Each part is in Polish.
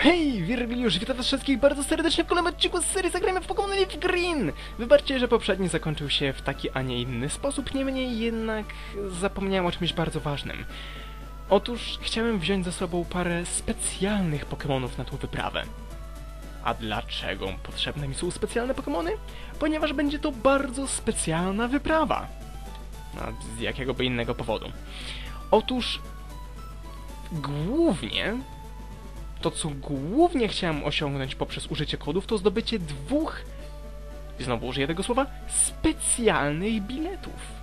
Hej, Wirbiliusz, witam was wszystkich bardzo serdecznie w kolejnym odcinku z serii Zagrajmy w Pokémon Leaf Green! Wybaczcie, że poprzedni zakończył się w taki, a nie inny sposób, niemniej jednak zapomniałem o czymś bardzo ważnym. Otóż chciałem wziąć ze sobą parę specjalnych Pokémonów na tą wyprawę. A dlaczego potrzebne mi są specjalne Pokémony? Ponieważ będzie to bardzo specjalna wyprawa. A z jakiego by innego powodu. Otóż głównie to, co głównie chciałem osiągnąć poprzez użycie kodów, to zdobycie dwóch, i znowu użyję tego słowa, specjalnych biletów.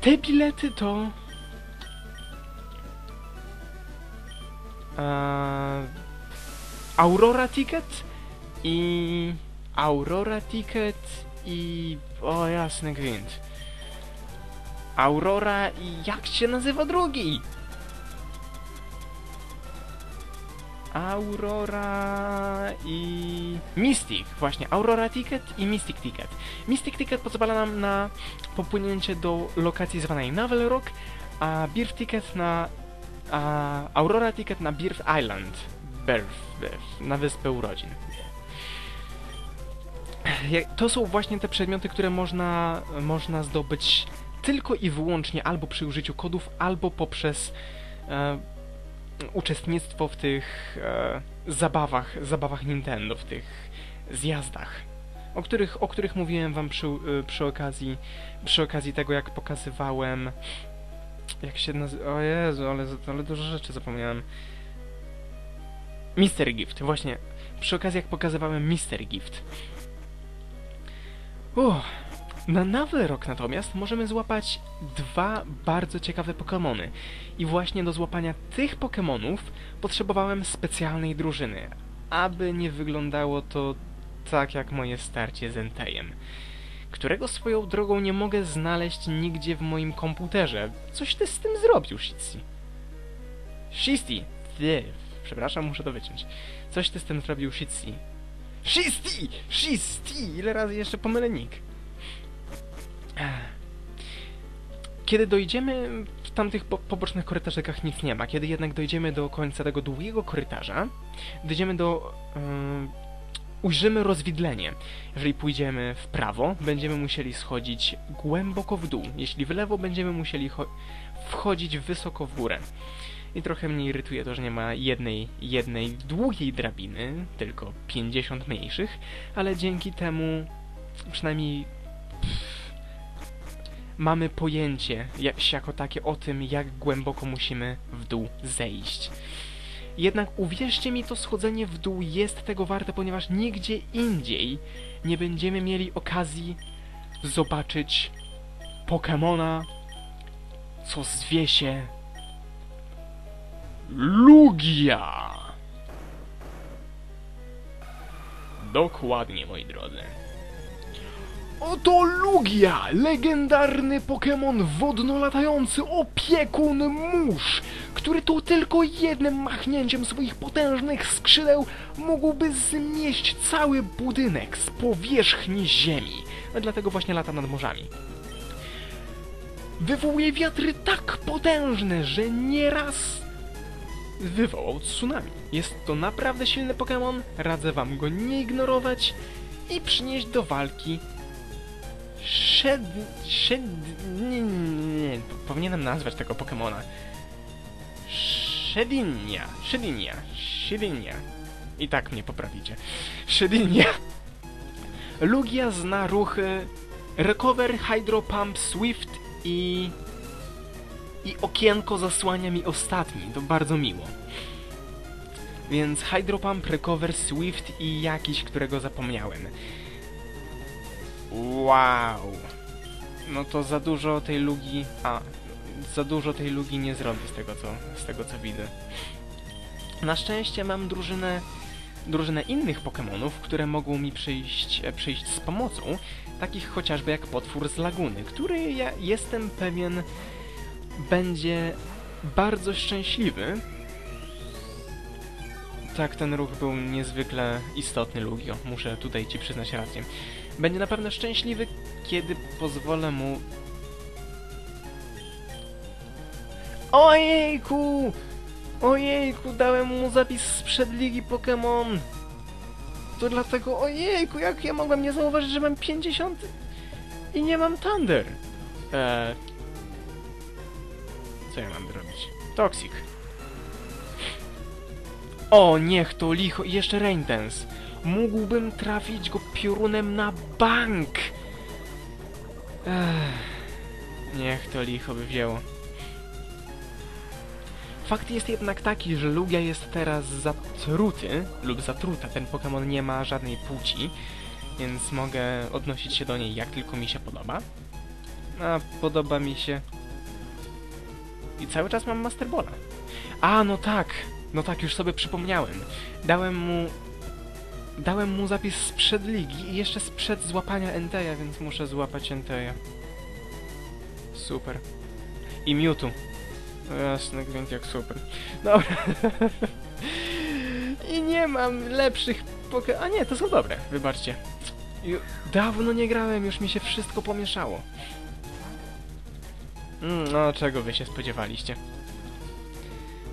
Te bilety to... Eee, Aurora Ticket i... Aurora Ticket i... O jasny gwint. Aurora i jak się nazywa drugi? Aurora i... Mystic, właśnie, Aurora Ticket i Mystic Ticket. Mystic Ticket pozwala nam na popłynięcie do lokacji zwanej Navel Rock, a Birth Ticket na... A Aurora Ticket na Birth Island. Birth, Birth, na wyspę urodzin. To są właśnie te przedmioty, które można, można zdobyć tylko i wyłącznie albo przy użyciu kodów, albo poprzez e, uczestnictwo w tych e, zabawach, zabawach Nintendo, w tych zjazdach, o których, o których mówiłem wam przy, e, przy okazji przy okazji tego, jak pokazywałem jak się nazywa... O Jezu, ale, ale dużo rzeczy zapomniałem. Mister Gift, właśnie. Przy okazji, jak pokazywałem Mister Gift. Uff. Na Navel Rock natomiast możemy złapać dwa bardzo ciekawe Pokémony. I właśnie do złapania tych Pokémonów potrzebowałem specjalnej drużyny, aby nie wyglądało to tak jak moje starcie z Entejem, którego swoją drogą nie mogę znaleźć nigdzie w moim komputerze. Coś ty z tym zrobił, Shitsi. Shisti! Ty, przepraszam, muszę to wyciąć. Coś ty z tym zrobił, Shitsi. Shisti! Shisti! Ile razy jeszcze pomylę nick? Kiedy dojdziemy w tamtych po pobocznych korytarzach nic nie ma. Kiedy jednak dojdziemy do końca tego długiego korytarza, dojdziemy do... Yy, ujrzymy rozwidlenie. Jeżeli pójdziemy w prawo, będziemy musieli schodzić głęboko w dół. Jeśli w lewo, będziemy musieli cho- wchodzić wysoko w górę. I trochę mnie irytuje to, że nie ma jednej, jednej długiej drabiny, tylko 50 mniejszych, ale dzięki temu przynajmniej mamy pojęcie jak, jako takie o tym, jak głęboko musimy w dół zejść. Jednak uwierzcie mi, to schodzenie w dół jest tego warte, ponieważ nigdzie indziej nie będziemy mieli okazji zobaczyć Pokemona, co zwie się Lugia. Dokładnie, moi drodzy. Oto Lugia, legendarny Pokémon wodno-latający opiekun mórz, który to tylko jednym machnięciem swoich potężnych skrzydeł mógłby zmieść cały budynek z powierzchni ziemi. Dlatego właśnie lata nad morzami. Wywołuje wiatry tak potężne, że nieraz wywołał tsunami. Jest to naprawdę silny Pokémon, radzę wam go nie ignorować i przynieść do walki Shed... Shed... Nie, nie, nie, powinienem nazwać tego Pokemona. Shedinia. Shedinia. Shedinia. I tak mnie poprawicie. Shedinia. Lugia zna ruchy Recover, Hydro Pump, Swift i... I okienko zasłania mi ostatni. To bardzo miło. Więc Hydro Pump, Recover, Swift i jakiś, którego zapomniałem. Wow. No to za dużo tej lugi... A, za dużo tej lugi nie zrobię z tego, co, z tego, co widzę. Na szczęście mam drużynę, drużynę innych Pokémonów, które mogą mi przyjść, e, przyjść z pomocą, takich chociażby jak potwór z laguny, który ja jestem pewien będzie bardzo szczęśliwy. Tak, ten ruch był niezwykle istotny, Lugio. Muszę tutaj ci przyznać rację. Będzie na pewno szczęśliwy, kiedy pozwolę mu... Ojejku! Ojejku, dałem mu zapis sprzed ligi Pokémon. To dlatego, ojejku, jak ja mogłem nie zauważyć, że mam 50 i nie mam Thunder. Eee... Co ja mam zrobić? Toxic. O, niech to licho i jeszcze Rain Dance. Mógłbym trafić go piorunem na bank. Ech, niech to licho by wzięło. Fakt jest jednak taki, że Lugia jest teraz zatruty lub zatruta. Ten Pokémon nie ma żadnej płci, więc mogę odnosić się do niej jak tylko mi się podoba. A podoba mi się... I cały czas mam Master Balla. A, no tak! No tak, już sobie przypomniałem. Dałem mu... Dałem mu zapis sprzed ligi i jeszcze sprzed złapania Enteja, więc muszę złapać Enteja. Super. I Mewtwo. Jasny gwint jak super. Dobra. I nie mam lepszych poke... A nie, to są dobre, wybaczcie. Ju- Dawno nie grałem, już mi się wszystko pomieszało. Mm, no, czego wy się spodziewaliście?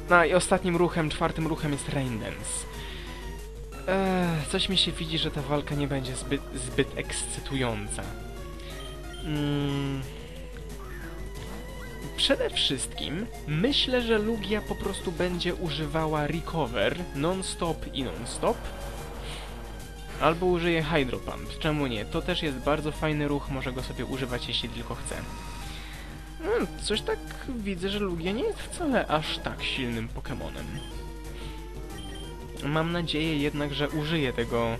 No i ostatnim ruchem, czwartym ruchem jest Rain Dance. Eee, coś mi się widzi, że ta walka nie będzie zbyt, zbyt ekscytująca. Mm. Przede wszystkim myślę, że Lugia po prostu będzie używała Recover non-stop i non-stop. Albo użyje Hydro Pump. Czemu nie? To też jest bardzo fajny ruch, może go sobie używać jeśli tylko chce. Hmm, coś tak widzę, że Lugia nie jest wcale aż tak silnym Pokemonem. Mam nadzieję jednak, że użyję tego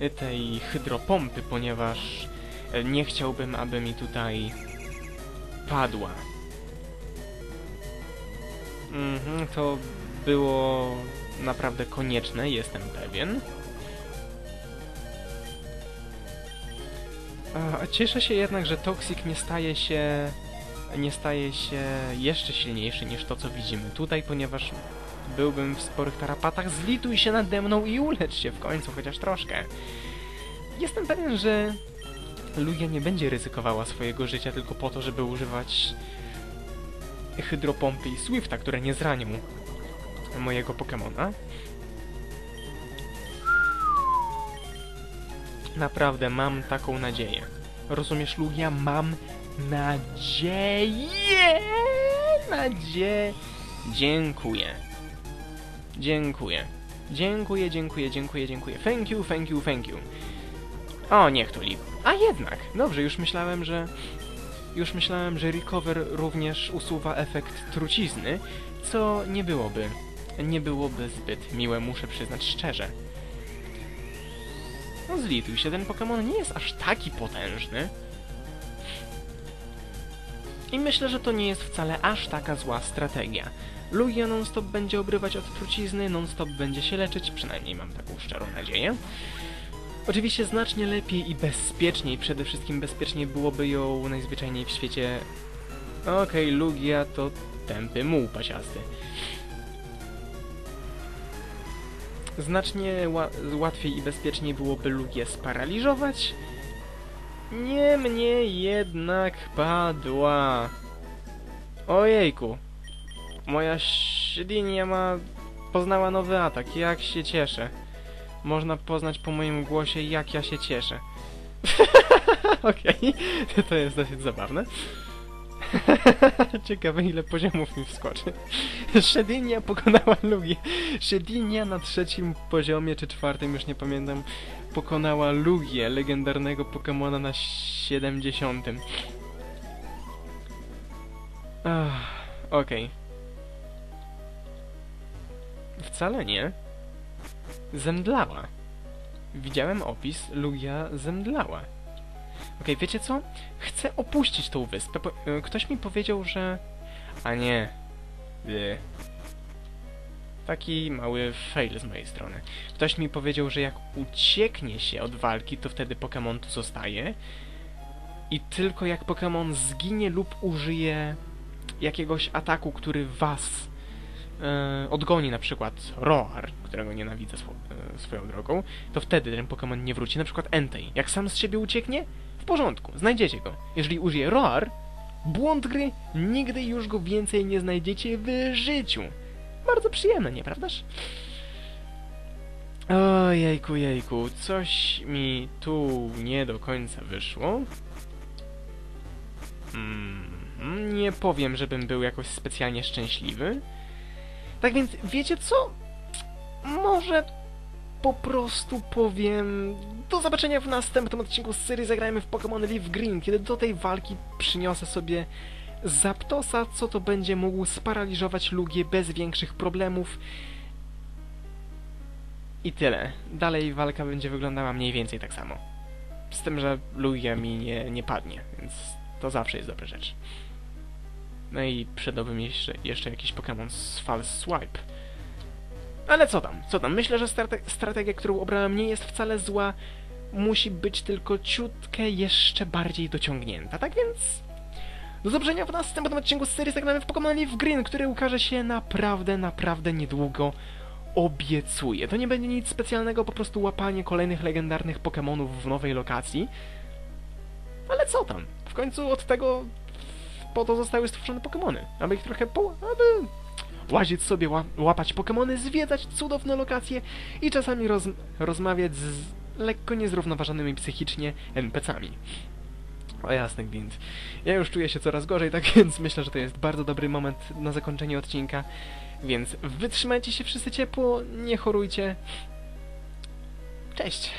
y, tej hydropompy, ponieważ e, nie chciałbym, aby mi tutaj padła. Mhm, to było naprawdę konieczne, jestem pewien. Cieszę się jednak, że Toxic nie staje się nie staje się jeszcze silniejszy niż to, co widzimy tutaj, ponieważ byłbym w sporych tarapatach. Zlituj się nade mną i ulecz się w końcu, chociaż troszkę. Jestem pewien, że Lugia nie będzie ryzykowała swojego życia tylko po to, żeby używać hydropompy i Swifta, które nie zranią mojego Pokemona. Naprawdę mam taką nadzieję. Rozumiesz, Lugia? Mam nadzieję! Nadzieję! Dziękuję. Dziękuję. Dziękuję, dziękuję, dziękuję, dziękuję. Thank you, thank you, thank you. O, niech to lip. A jednak! Dobrze, już myślałem, że... Już myślałem, że Recover również usuwa efekt trucizny, co nie byłoby... Nie byłoby zbyt miłe, muszę przyznać szczerze. No zlituj się, ten Pokémon nie jest aż taki potężny. I myślę, że to nie jest wcale aż taka zła strategia. Lugia non-stop będzie obrywać od trucizny, non-stop będzie się leczyć, przynajmniej mam taką szczerą nadzieję. Oczywiście znacznie lepiej i bezpieczniej, przede wszystkim bezpieczniej byłoby ją najzwyczajniej w świecie... Okej, okay, Lugia to tępy muł pasiasty. Znacznie łatwiej i bezpieczniej byłoby Lugię sparaliżować. Niemniej jednak padła. Ojejku. Moja ślinia ma... poznała nowy atak. Jak się cieszę. Można poznać po moim głosie, jak ja się cieszę. Okej, to jest dosyć zabawne. Ciekawe ile poziomów mi wskoczy. Shedinia pokonała Lugi. Shedinia na trzecim poziomie, czy czwartym, już nie pamiętam, pokonała Lugię, legendarnego Pokemona na 70. Okej. Okay. Wcale nie. Zemdlała. Widziałem opis, Lugia zemdlała. Okej, wiecie co? Chcę opuścić tą wyspę. E, ktoś mi powiedział, że... A nie. By. Taki mały fail z mojej strony. Ktoś mi powiedział, że jak ucieknie się od walki, to wtedy Pokémon tu zostaje. I tylko jak Pokémon zginie lub użyje jakiegoś ataku, który was e, odgoni, na przykład Roar, którego nienawidzę swo e, swoją drogą, to wtedy ten Pokémon nie wróci. Na przykład Entei. Jak sam z siebie ucieknie, w porządku, znajdziecie go. Jeżeli użyje Roar, Błąd gry, nigdy już go więcej nie znajdziecie w życiu. Bardzo przyjemne, nieprawdaż? Ojejku, jejku, coś mi tu nie do końca wyszło. Mm, nie powiem, żebym był jakoś specjalnie szczęśliwy. Tak więc, wiecie co? Może po prostu powiem... Do zobaczenia w następnym odcinku z serii Zagrajmy w Pokémon Leaf Green, kiedy do tej walki przyniosę sobie Zaptosa, co to będzie mógł sparaliżować Lugię bez większych problemów. I tyle. Dalej walka będzie wyglądała mniej więcej tak samo. Z tym, że Lugia mi nie, nie padnie, więc to zawsze jest dobra rzecz. No i mi jeszcze, jeszcze jakiś Pokémon z False Swipe. Ale co tam, co tam? Myślę, że strate strategia, którą obrałem nie jest wcale zła. Musi być tylko ciutkę jeszcze bardziej dociągnięta. Tak więc... Do zobaczenia w następnym odcinku z serii Zagramy w Pokémon Leaf Green, który ukaże się naprawdę, naprawdę niedługo. Obiecuję. To nie będzie nic specjalnego, po prostu łapanie kolejnych legendarnych Pokémonów w nowej lokacji. Ale co tam? W końcu od tego po to zostały stworzone Pokémony. Aby ich trochę po... aby łazić sobie, ła łapać Pokémony, zwiedzać cudowne lokacje i czasami roz rozmawiać z lekko niezrównoważonymi psychicznie NPC-ami. O jasny gwint. Ja już czuję się coraz gorzej, tak więc myślę, że to jest bardzo dobry moment na zakończenie odcinka. Więc wytrzymajcie się wszyscy ciepło, nie chorujcie. Cześć!